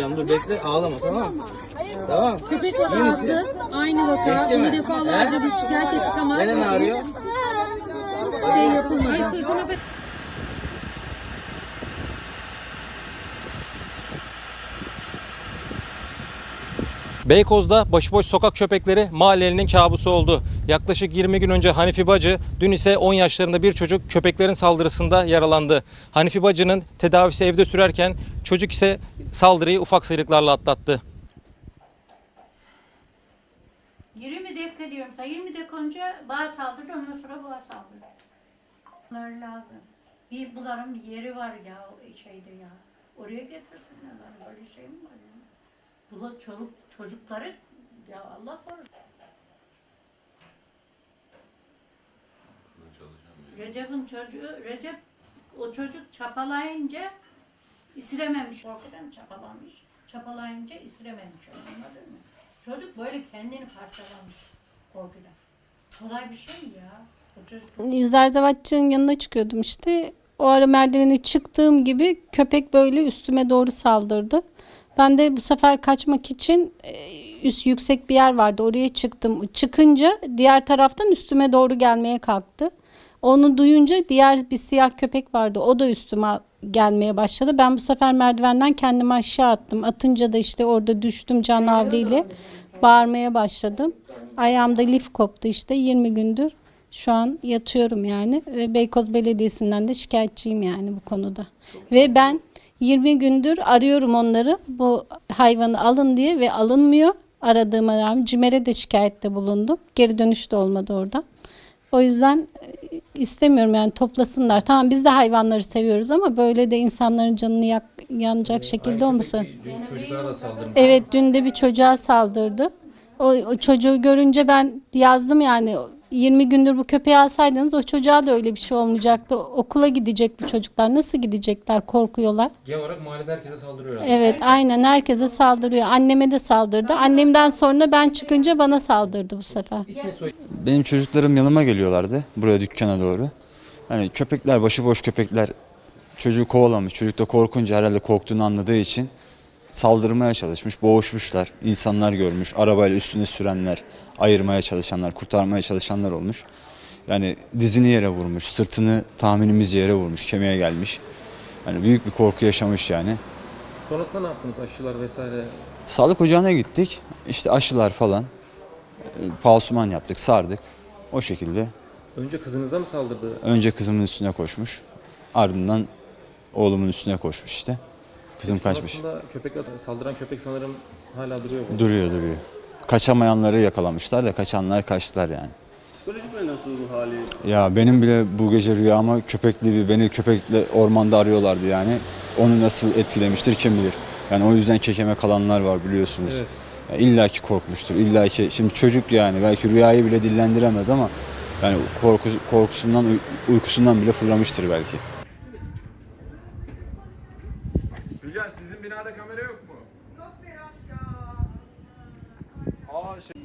yapacağım. Dur bekle ağlama tamam mı? Tamam. Köpek vakası aynı vaka. Bekleme. Onu defalarca biz şikayet ettik ama Neden ağrıyor? şey yapılmadı. Beykoz'da başıboş sokak köpekleri mahallenin kabusu oldu. Yaklaşık 20 gün önce Hanifi Bacı, dün ise 10 yaşlarında bir çocuk köpeklerin saldırısında yaralandı. Hanifi Bacı'nın tedavisi evde sürerken çocuk ise saldırıyı ufak sıyrıklarla atlattı. 20 dakika diyorum sana. 20 dakika önce bağ saldırdı ondan sonra bağ saldırdı. Bunlar lazım. Bir bunların bir yeri var ya şeyde ya. Oraya getirsinler. Böyle şey mi var ya? Bu çocuk, çocukları ya Allah korusun. Recep'in çocuğu, Recep o çocuk çapalayınca isirememiş. Korkudan çapalamış. Çapalayınca isirememiş. Anladın mı? Çocuk böyle kendini parçalamış korkudan. Kolay bir şey mi ya? Çocuk Zerzevatçı'nın yanına çıkıyordum işte. O ara merdiveni çıktığım gibi köpek böyle üstüme doğru saldırdı. Ben de bu sefer kaçmak için e, üst yüksek bir yer vardı. Oraya çıktım. Çıkınca diğer taraftan üstüme doğru gelmeye kalktı. Onu duyunca diğer bir siyah köpek vardı. O da üstüme gelmeye başladı. Ben bu sefer merdivenden kendimi aşağı attım. Atınca da işte orada düştüm can havliyle. Bağırmaya başladım. Ayağımda lif koptu işte 20 gündür. Şu an yatıyorum yani. Ve Beykoz Belediyesi'nden de şikayetçiyim yani bu konuda. Ve ben 20 gündür arıyorum onları bu hayvanı alın diye ve alınmıyor. Aradığıma rağmen CİMER'e de şikayette bulundum. Geri dönüş de olmadı oradan. O yüzden e, istemiyorum yani toplasınlar. Tamam biz de hayvanları seviyoruz ama böyle de insanların canını yak, yanacak şekilde olmasın. Çocuklara da saldırmış. Evet dün de bir çocuğa saldırdı. O, o çocuğu görünce ben yazdım yani 20 gündür bu köpeği alsaydınız o çocuğa da öyle bir şey olmayacaktı. Okula gidecek bu çocuklar. Nasıl gidecekler? Korkuyorlar. Genel olarak mahallede herkese saldırıyor. Evet aynen herkese saldırıyor. Anneme de saldırdı. Annemden sonra ben çıkınca bana saldırdı bu sefer. İsmi soy Benim çocuklarım yanıma geliyorlardı buraya dükkana doğru. Hani köpekler başıboş köpekler çocuğu kovalamış. Çocuk da korkunca herhalde korktuğunu anladığı için saldırmaya çalışmış, boğuşmuşlar. İnsanlar görmüş, arabayla üstüne sürenler, ayırmaya çalışanlar, kurtarmaya çalışanlar olmuş. Yani dizini yere vurmuş, sırtını tahminimiz yere vurmuş, kemiğe gelmiş. Yani büyük bir korku yaşamış yani. Sonrasında ne yaptınız? Aşılar vesaire. Sağlık ocağına gittik. İşte aşılar falan. e, Pansuman yaptık, sardık. O şekilde Önce kızınıza mı saldırdı? Önce kızımın üstüne koşmuş. Ardından oğlumun üstüne koşmuş işte. Kızım kaçmış. Sonrasında saldıran köpek sanırım hala duruyor mu? Duruyor duruyor. Kaçamayanları yakalamışlar da kaçanlar kaçtılar yani. Psikolojik ve nasıl bu hali? Ya benim bile bu gece rüyama köpekli bir beni köpekle ormanda arıyorlardı yani. Onu nasıl etkilemiştir kim bilir. Yani o yüzden kekeme kalanlar var biliyorsunuz. Evet. Ya İlla ki korkmuştur. İlla ki şimdi çocuk yani belki rüyayı bile dillendiremez ama yani korku, korkusundan uy- uykusundan bile fırlamıştır belki. Hülya sizin binada kamera yok mu? Yok Berat ya. Aa şey